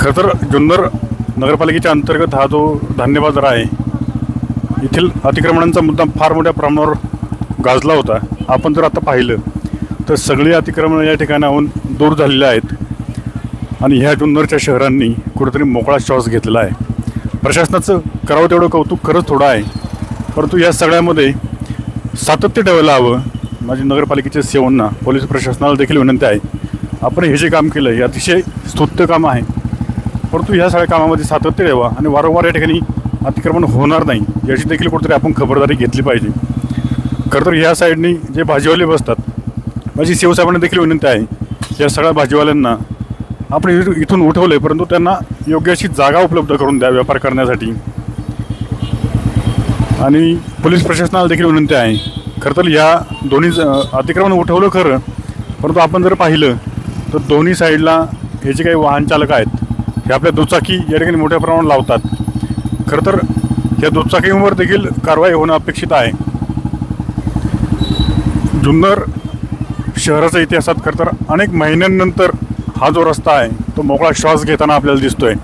खरं तर जुन्नर नगरपालिकेच्या अंतर्गत हा जो धान्य बाजार आहे येथील अतिक्रमणांचा मुद्दा फार मोठ्या प्रमाणावर गाजला होता. आपण जर आता पाहिलं तर सगळी अतिक्रमणं या ठिकाणाहून दूर झालेली आहेत. आणि ह्या जुन्नरच्या शहरांनी कुठेतरी मोकळा श्वास घेतलेला आहे. प्रशासनाचं करावं तेवढं कौतुक खरंच थोडं आहे. परंतु या सगळ्यामध्ये सातत्य ठेवायला हवं. माझी नगरपालिकेच्या सेवांना पोलीस प्रशासनाला देखील विनंती आहे. आपण हे जे काम केलं हे अतिशय स्तुत्य काम आहे. परंतु ह्या सगळ्या कामामध्ये सातत्य ठेवा आणि वारंवार या ठिकाणी अतिक्रमण होणार नाही याची देखील कुठेतरी आपण खबरदारी घेतली पाहिजे. खरं तर ह्या साईडनी जे भाजीवाले बसतात माझी शिवसाहेबांना देखील विनंती आहे या सगळ्या भाजीवाल्यांना आपण इथून उठवलं आहे परंतु त्यांना योग्य अशी जागा उपलब्ध करून द्या व्यापार करण्यासाठी. आणि पोलीस प्रशासनाला देखील विनंती आहे खरं तर ह्या दोन्ही ज- अतिक्रमण उठवलं खरं परंतु आपण जर पाहिलं तर दोन्ही साईडला हे जे काही वाहन चालक आहेत हे आपल्या दुचाकी या ठिकाणी मोठ्या प्रमाणात लावतात. खरं तर या दुचाकींवर देखील कारवाई होणं अपेक्षित आहे. जुन्नर शहराच्या इतिहासात खरं तर अनेक महिन्यांनंतर हा जो रस्ता आहे तो मोकळा श्वास घेताना आपल्याला दिसतोय.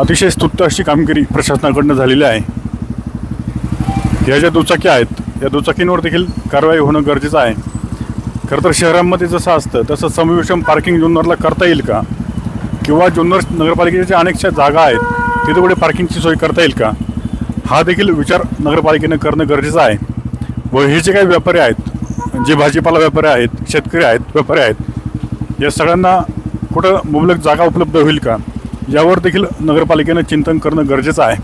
अतिशय स्तुत्त अशी कामगिरी प्रशासनाकडनं झालेली आहे. या ज्या दुचाकी आहेत या दुचाकींवर देखील कारवाई होणं गरजेचं आहे. खरं तर शहरांमध्ये जसं असतं तसं समविषम पार्किंग जुन्नरला करता येईल का? किंवा जुन्नर नगरपालिकेच्या अनेकशा जागा आहेत तिथे कुठे पार्किंगची सोय करता येईल का? हा देखील विचार नगरपालिकेनं करणं गरजेचं आहे. व हे जे काही व्यापारी आहेत जे भाजीपाला व्यापारी आहेत शेतकरी आहेत व्यापारी आहेत या सगळ्यांना कुठं मुबलक जागा उपलब्ध होईल का? यावर देखील नगरपालिकेनं चिंतन करणं गरजेचं आहे.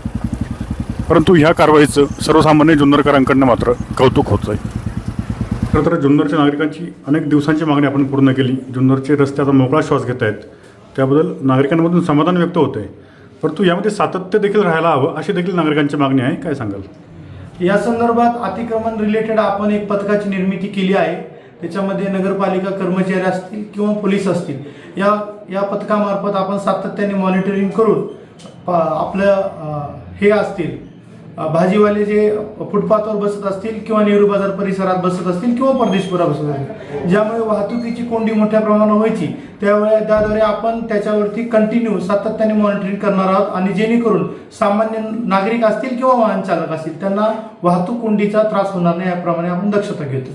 परंतु ह्या कारवाईचं सर्वसामान्य जुन्नरकरांकडनं मात्र कौतुक होतं आहे खरं तर जुन्नरच्या नागरिकांची अनेक दिवसांची मागणी आपण पूर्ण केली. जुन्नरचे रस्ते आता मोकळा श्वास घेत आहेत त्याबद्दल नागरिकांमधून समाधान व्यक्त होतं आहे परंतु यामध्ये सातत्य देखील राहायला हवं अशी देखील नागरिकांची मागणी आहे. काय सांगाल? या संदर्भात अतिक्रमण रिलेटेड आपण एक पथकाची निर्मिती केली आहे. त्याच्यामध्ये नगरपालिका कर्मचारी असतील किंवा पोलीस असतील या या पथकामार्फत आपण सातत्याने मॉनिटरिंग करून प- आपलं हे असतील भाजीवाले जे फुटपाथवर बसत असतील किंवा नेहरू बाजार परिसरात बसत असतील किंवा परदेशपुरा बसत असतील ज्यामुळे वाहतुकीची कोंडी मोठ्या प्रमाणावर व्हायची त्यावेळे त्याद्वारे आपण त्याच्यावरती कंटिन्यू सातत्याने मॉनिटरिंग करणार आहोत आणि जेणेकरून सामान्य नागरिक असतील किंवा वाहन चालक असतील त्यांना वाहतूक कोंडीचा त्रास होणार नाही याप्रमाणे आपण दक्षता घेतो.